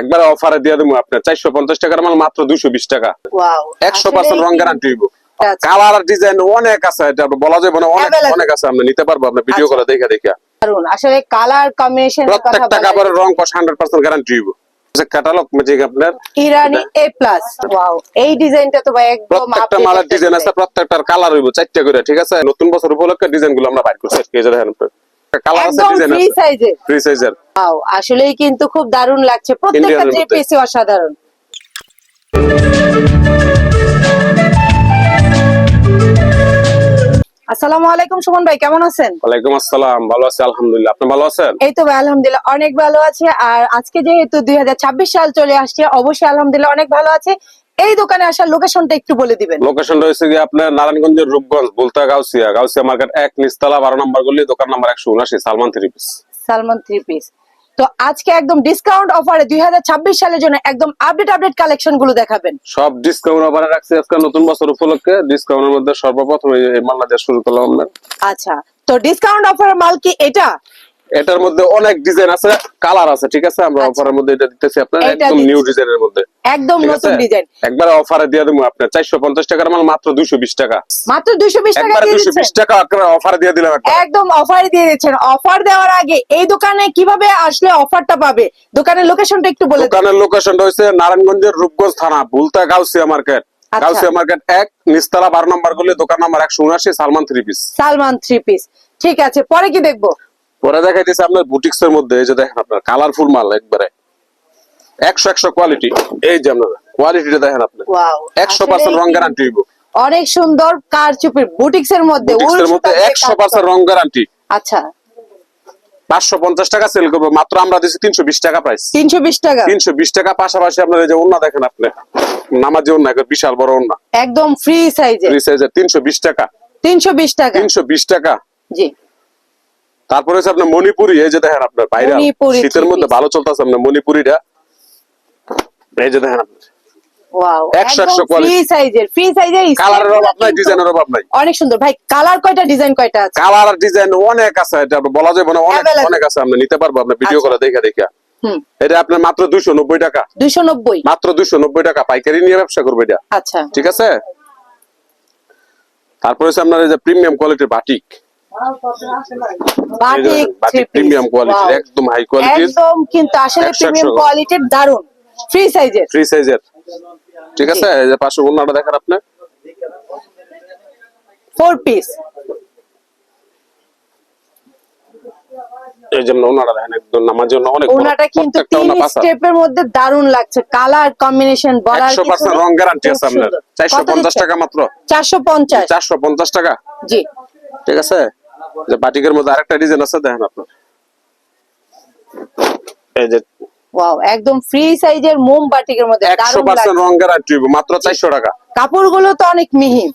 একবার অফারে দিয়ে দেবো আপনার। চারশো পঞ্চাশ টাকার মাল মাত্র দুইশো বিশ টাকা। একশো পার্সেন্ট রং গ্যারান্টি হইব। আচ্ছা। কালার আর ডিজাইন অনেক আছে এটা বলা যাবে না অনেক অনেক আছে আপনি নিতে পারব আপনার ভিডিও আচ্ছা। করে দেখে দেখে। আসলে কালার কম্বিনেশন প্রত্যেকটা কাপড়ের রং হান্ড্রেড পার্সেন্ট গ্যারান্টি হইব। ক্যাটালগ ম্যাজিক আপনার ইরানি এ প্লাস ওয়াও এই ডিজাইনটা তো ভাই একদম প্রত্যেকটা মালের ডিজাইন আছে। প্রত্যেকটার কালার হইব চারটা করে ঠিক আছে? নতুন বছর উপলক্ষে ডিজাইনগুলো আমরা বাইর করছি। এই যে দেখেন কালার আছে একদম ডিজাইন ফ্রি সাইজে ফ্রি সাইজের ওয়াও আসলেই কিন্তু খুব দারুণ লাগছে। প্রত্যেকটা থ্রি পিসই অসাধারণ। আসসালামু আলাইকুম সুমন ভাই কেমন আছেন? ওয়ালাইকুম আসসালাম ভালো আছি আলহামদুলিল্লাহ। আপনি ভালো আছেন? এই তো ভাই আলহামদুলিল্লাহ অনেক ভালো আছে। আর আজকে যেহেতু দুই হাজার ছাব্বিশ সাল চলে আসছে অবশ্যই আলহামদুলিল্লাহ অনেক ভালো আছে। এই দোকানে আসার লোকেশনটা একটু বলে দিবেন। লোকেশন রয়েছে কি আপনার নারায়ণগঞ্জের রূপগঞ্জ বুলতা গাউসিয়া। গাউসিয়া মার্কেট এক নিচতলা বারো নম্বর গলি দোকান নাম্বার একশো উনাশি Salman three piece Salman three piece তো আজকে একদম ডিসকাউন্ট অফারে দুই হাজার ছাব্বিশ সালের জন্য একদম আপডেট আপডেট কালেকশনগুলো দেখাবেন। সব ডিসকাউন্ট অফারে রাখছি আজকে নতুন বছর উপলক্ষে। ডিসকাউন্টের মধ্যে সর্বপ্রথম এই মাল্লা দিয়ে শুরু করলাম আমরা। আচ্ছা তো ডিসকাউন্ট অফারের মাল কি এটা? এটার মধ্যে অনেক ডিজাইন আছে কালার আছে ঠিক আছে? আমরা আচ্ছা। অফারের মধ্যে এটা দিতেছি আপনার একদম নিউ ডিজাইনের মধ্যে। একদম নতুন ডিজাইন একবার অফারে দিয়ে দেবো আপনার চারশো পঞ্চাশ টাকার মাল মাত্র দুইশো বিশ টাকা। মাত্র দুইশো বিশ টাকা একবার দিয়ে দুইশো দিচ্ছেন? বিশ টাকা অফারে দিয়ে দিলাম একদম অফার দিয়ে দিচ্ছেন। অফার দেওয়ার আগে এই দোকানে কীভাবে আসলে অফারটা পাবে? দোকানের লোকেশনটা একটু বলে দিন। দোকানের লোকেশন রয়েছে নারায়ণগঞ্জের রূপগঞ্জ থানা বুলতা গাউসিয়া মার্কেট। আচ্ছা। গাউসিয়া মার্কেট এক নিস্তালা বারো নম্বর গলি দোকান নাম্বার একশো উনাশি Salman three piece Salman three piece ঠিক আছে পরে কি দেখব? পরে দেখাই দিচ্ছে আপনার বুটিক্স এর মধ্যে এই যে দেখেন আপনার কালারফুল মাল একবারে। একশো একশো কোয়ালিটি এই যে আপনার কোয়ালিটিটা দেখেন আপনি। একশো পার্সেন্ট রং গ্যারান্টি হইব। অনেক সুন্দর কারচুপির বুটিক্স এর মধ্যে বুটিক্স এর মধ্যে একশো পার্সেন্ট রং গ্যারান্টি আচ্ছা। পাঁচশো পঞ্চাশ টাকা সেল করব মাত্র আমরা দিচ্ছি তিনশো বিশ টাকা প্রাইস তিনশো বিশ টাকা? তিনশো বিশ টাকা পাশাপাশি আপনার এই যে ওন্না দেখেন আপনি নামাজি একবার বিশাল বড় ওন্না একদম ফ্রি সাইজে ফ্রি তিনশো বিশ টাকা। তিনশো বিশ টাকা। তিনশো বিশ টাকা। জি। তারপরে হচ্ছে আপনার মণিপুরি এই যে দেখেন আপনার বাইরে শীতের মধ্যে ভালো চলতেছে আপনার মণিপুরিটা। এই যে দেখেন আপনি। ওয়াও একশো একদম একশো quality। ফ্রি সাইজের ফ্রি সাইজের কালারের অভাব নাই ডিজাইনের অভাব নাই। অনেক সুন্দর। ভাই কালার কয়টা ডিজাইন কয়টা আছে? কালার ডিজাইন অনেক আছে এটা আপনার বলা যাবে না অনেক অনেক আছে নিতে পারব আপনার ভিডিও আচ্ছা। করে দেখে দেখে। এটা আপনার মাত্র দুইশো নব্বই টাকা। দুইশো নব্বই? মাত্র দুইশো নব্বই টাকা পাইকারি নিয়ে ব্যবসা করবে এটা। আচ্ছা। ঠিক আছে? তারপরে হচ্ছে আপনার এই যে প্রিমিয়াম কোয়ালিটির বাটিক। বাটিক প্রিমিয়াম কোয়ালিটির একদম হাই কোয়ালিটির একদম কিন্তু আসলে প্রিমিয়াম কোয়ালিটির দারুণ ফ্রি সাইজের ফ্রি সাইজের ঠিক আছে? এই যে ওনাটা দেখেন আপনি। ফোর পিস এই যে ওনাটা দেখেন একদম নামার জন্য অনেক ওনাটা কিন্তু প্রত্যেকটা তিন স্টেপের মধ্যে দারুণ লাগছে। কালার কম্বিনেশন বলার রং গ্যারান্টি আছে আপনার। চারশো পঞ্চাশ টাকা মাত্র। চারশো পঞ্চাশ। চারশো পঞ্চাশ টাকা? জি। ঠিক আছে? যে বাটিকের মধ্যে আরেকটা ডিজাইন আছে দেখেন আপনার। এই যে ওয়াও একদম ফ্রি সাইজের মোম বাটিকের মধ্যে একশো দারুণ পার্সেন্ট লাগছে। রং গ্যারান্টি মাত্র চারশো টাকা। কাপড়গুলো তো অনেক মিহি।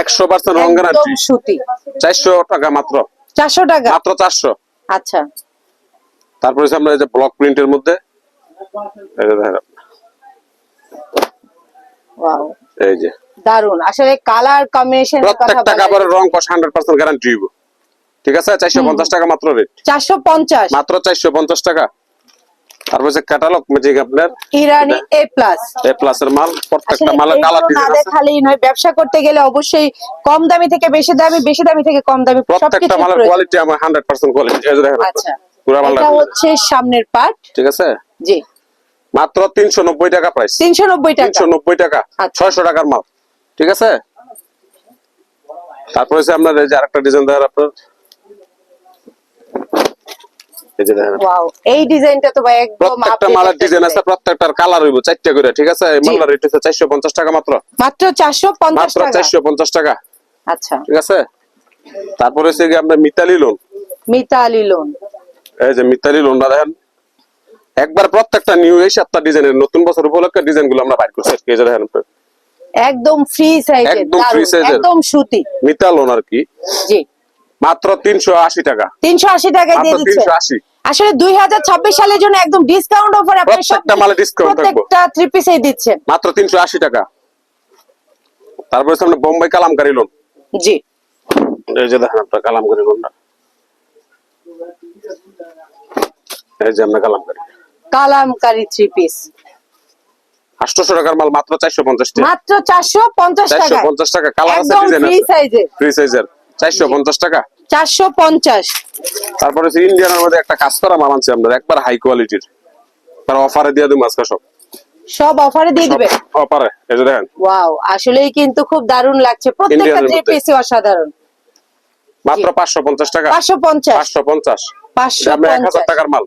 একশো পার্সেন্ট রং একদম গ্যারান্টি সুতি। চারশো টাকা মাত্র। চারশো টাকা? মাত্র চারশো। আচ্ছা। তারপরে আমরা এই যে ব্লক প্রিন্টের মধ্যে এই দেখেন ওয়াও এই যে। দারুণ আসলে কালার কম্বিনেশন কথা প্রত্যেকটা কাপড়ের রং কষ হান্ড্রেড পার্সেন্ট গ্যারান্টি হইব। ঠিক আছে? চারশো পঞ্চাশ টাকা মাত্র রেট চারশো পঞ্চাশ। মাত্র চারশো পঞ্চাশ টাকা। তারপর হচ্ছে ক্যাটালগ ম্যাজিক আপনার? ইরানি এ প্লাস এ প্লাস এর মাল প্রত্যেকটা কালার ডিজাইন আছে। দেখালেই নয় ব্যবসা করতে গেলে অবশ্যই কম দামি থেকে বেশি দামি বেশি দামি থেকে কম দামি প্রত্যেকটা মালের কোয়ালিটি আমার হান্ড্রেড পার্সেন্ট কোয়ালিটি এই দেখেন আচ্ছা। পুরা মালটা এটা হচ্ছে সামনের পার্ট ঠিক আছে? জি। মাত্র তিনশো নব্বই টাকা প্রাইস তিনশো নব্বই টাকা। তিনশো নব্বই টাকা আচ্ছা। ছয়শো টাকার মাল। ঠিক আছে? তারপরে হচ্ছে আপনার এই যে আরেকটা ডিজাইন দেখেন আপনার। এই যে দেখেন। ওয়াও এই ডিজাইনটা তো ভাই একদম প্রত্যেকটা updated ডিজাইন আছে প্রত্যেকটার কালার হইব চারটা করে ঠিক আছে? এই রেট হচ্ছে চারশো পঞ্চাশ টাকা মাত্র। মাত্র চারশো পঞ্চাশ মাত্র টাকা। চারশো পঞ্চাশ টাকা। আচ্ছা। ঠিক আছে? তারপরে হচ্ছে কি আপনার মিতালি লোন মিতালি লোন এই যে মিতালি লোনটা দেখেন। একবার প্রত্যেকটা নিউ এই সাতটা ডিজাইনের নতুন বছর উপলক্ষে ডিজাইনগুলো আমরা বাইর করছি এই যে দেখেন একদম ফ্রি সাইজের একদম size এর। একদম সুতি। মিতা লোন আর কি। জি। মাত্র তিনশো আশি টাকা। তিনশো আশি টাকায় দিয়ে দিচ্ছে। তিনশো আশি। আসলে দুই হাজার ছাব্বিশ সালের জন্য একদম ডিসকাউন্ট অফার প্রত্যেকটা মালে থাকবে। প্রত্যেকটা থ্রি পিসেই দিচ্ছেন মাত্র তিনশো আশি টাকা। তারপরে আপনার বোম্বাই কালামকারি লোন জি। এই যে দেখেন আপনার কালামকারি লোনটা এই যে আপনার কালামকারি। কালামকারি থ্রি পিস আটশোশো টাকার মাল মাত্র চারশো পঞ্চাশ টাকা। মাত্র চারশো পঞ্চাশ টাকা পঞ্চাশ টাকা। কালার ফ্রি আছে। সাইজের ফ্রি সাইজের চারশো পঞ্চাশ টাকা? চারশো পঞ্চাশ। তারপরে হচ্ছে ইন্ডিয়ানের মধ্যে একটা কাজ করা মাল আনছি আমরা একবার হাই কোয়ালিটির তার অফারে দিয়ে দেবো আজকে সব। সব অফারে দিয়ে দিবে? অফারে এই যে দেখেন। ওয়াও আসলেই কিন্তু খুব দারুণ লাগছে। প্রত্যেকটা থ্রি পিসে অসাধারণ। মাত্র পাঁচশো পঞ্চাশ টাকা? পাঁচশো পঞ্চাশ। পাঁচশো পঞ্চাশ। পাঁচশো আপনি এক হাজার পঞ্চাশ। টাকার মাল।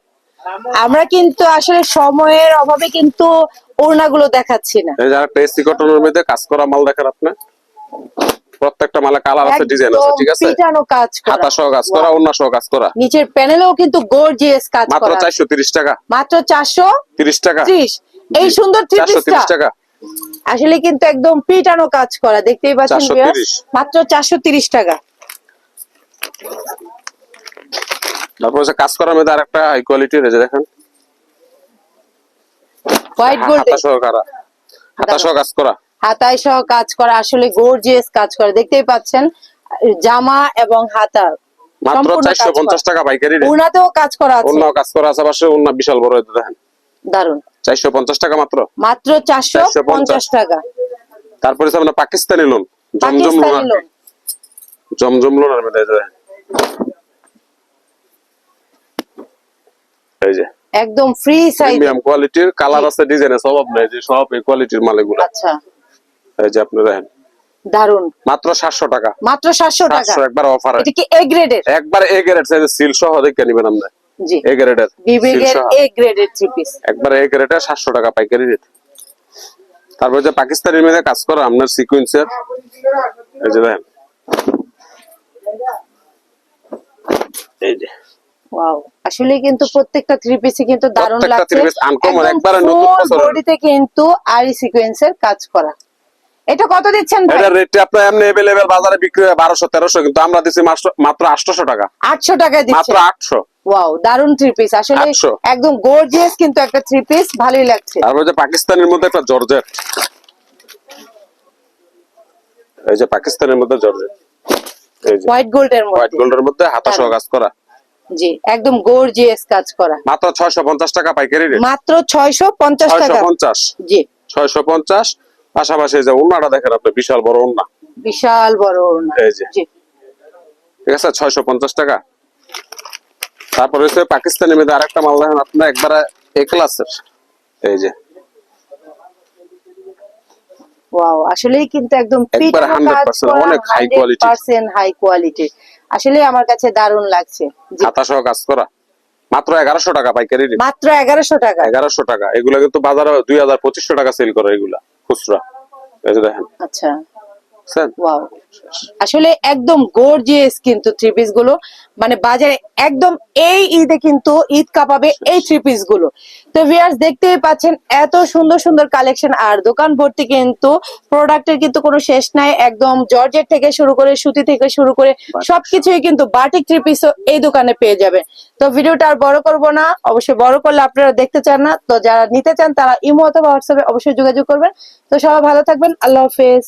আমরা কিন্তু আসলে সময়ের অভাবে কিন্তু ওড়নাগুলো দেখাচ্ছি না। এই যে একটা এসি কটনের মধ্যে কাজ করা মাল দেখেন আপনি। প্রত্যেকটা মালে কালার আছে ডিজাইন আছে ঠিক আছে? পিটানো কাজ করা। হাতা সহ কাজ করা অন্য সহ কাজ করা। নিচের প্যানেলেও কিন্তু গর্জিয়াস কাজ করা। চারশো তিরিশ টাকা। মাত্র চারশো তিরিশ টাকা। ত্রিশ। এই সুন্দর থ্রি চারশো পিসটা তিরিশ টাকা। আসলে কিন্তু একদম পিটানো কাজ করা দেখতেই পাচ্ছেন 430 মাত্র চারশো তিরিশ টাকা। তারপর হচ্ছে কাজ করার মধ্যে আর একটা হাই কোয়ালিটির এই যে দেখেন। হোয়াইট গোল্ড হাতা সহ করা। হাতা সহ কাজ করা। হাতায় সহ কাজ করা আসলে গর্জিয়াস কাজ করা। দেখতেই পাচ্ছেন জামা এবং হাতা মাত্র সম্পূর্ণ কাজ চারশো পঞ্চাশ করা। টাকা পাইকারি রেট। কাজ করা আছে। অন্য কাজ করা আছে পাশে অন্য বিশাল বড় এই দেখেন। দারুণ চারশো পঞ্চাশ টাকা মাত্র? মাত্র 450 টাকা। তারপরে হচ্ছে পাকিস্তানি লোন জমজম লোন। মধ্যে এই যে একদম ফ্রি সাইজ প্রিমিয়াম কোয়ালিটির কালার আছে ডিজাইন সব আপনার যে সব এই কোয়ালিটির মাল এগুলো। আচ্ছা। এই যে আপনি দেখেন দারুণ মাত্র সাতশো টাকা। মাত্র সাতশো টাকা। সাতশো একবার অফার এটা কি এ গ্রেডের একবার এ গ্রেড সাইজ সিল সহ দেখে নিবেন আপনি। জি। এ গ্রেডের বিবেকের এ গ্রেডের থ্রি পিস একবার এ গ্রেডে সাতশো টাকা পাইকারি রেট তারপর যে পাকিস্তানের মধ্যে কাজ করা আপনার সিকুয়েন্সের এই যে দেখেন। এই যে। ওয়াও আসলে কিন্তু প্রত্যেকটা থ্রি পিসে কিন্তু দারুণ লাগছে three piece uncommon, নতুন বডিতে কিন্তু আরি সিকোয়েন্সের কাজ করা। এটা কত দিচ্ছেন ভাই? এটার রেটটা আপনার এমনি এভেলেবেল বাজারে বিক্রি হয় বারোশো তেরোশো কিন্তু আমরা দিচ্ছি মাত্র- মাত্র আটশোশো টাকা। আটশো টাকায় মাত্র দিচ্ছেন আটশো। ওয়াও দারুণ থ্রি পিস আসলে একদম গর্জিয়াস কিন্তু একটা থ্রি পিস ভালোই লাগছে। তারপর যে পাকিস্তানের মধ্যে একটা জর্জেট। এই যে পাকিস্তানের মধ্যে জর্জেট। এই যে হোয়াইট গোল্ডের হোয়াইট মধ্যে। গোল্ডের মধ্যে হাতা সহ কাজ করা। জি একদম গর্জিয়াস কাজ করা। মাত্র ছয়শো পঞ্চাশ টাকা পাইকারি রেট মাত্র ছয়শো পঞ্চাশ ছয়শো টাকা পঞ্চাশ। জি। ছয়শো পঞ্চাশ। পাশাপাশি যে উন্নাটা দেখেন আপনি বিশাল বড় উন্না বিশাল বড় ওড়না। এই যে। ঠিক আছে ছয়শো পঞ্চাশ টাকা। তারপর হচ্ছে পাকিস্তানি মধ্যে আরেকটা মাল দেখেন আপনার একবারে এ ক্লাসের। এই যে। ওয়াও আসলেই কিন্তু একদম একবারে 100% অনেক high quality। হাই কোয়ালিটি আসলে আমার কাছে দারুণ লাগছে। কাজ করা। মাত্র এগারোশো টাকা পাইকারি মাত্র এগারোশো টাকা। এগারোশো টাকা। এগুলা কিন্তু বাজারে দুই হাজার পঁচিশশো টাকা সেল করে এগুলা। খুচরা দেখেন আচ্ছা? ওয়াও আসলে একদম গর্জিয়াস কিন্তু থ্রি পিসগুলো। মানে বাজারে একদম এই ঈদে কিন্তু ঈদ কাঁপাবে এই থ্রি পিসগুলো। তো ভিয়ার্স দেখতেই পাচ্ছেন এত সুন্দর সুন্দর কালেকশন আর দোকান ভর্তি কিন্তু প্রোডাক্টের কিন্তু কোনো শেষ নাই। একদম জর্জেট থেকে শুরু করে সুতি থেকে শুরু করে সবকিছুই কিন্তু বাটিক থ্রি পিস এই দোকানে পেয়ে যাবেন তো ভিডিওটা আর বড় করব না। অবশ্যই বড় করলে আপনারা দেখতে চান না। তো যারা নিতে চান তারা ইমো অথবা হোয়াটসঅ্যাপে অবশ্যই যোগাযোগ করবেন। তো সবাই ভালো থাকবেন। আল্লাহ হাফেজ।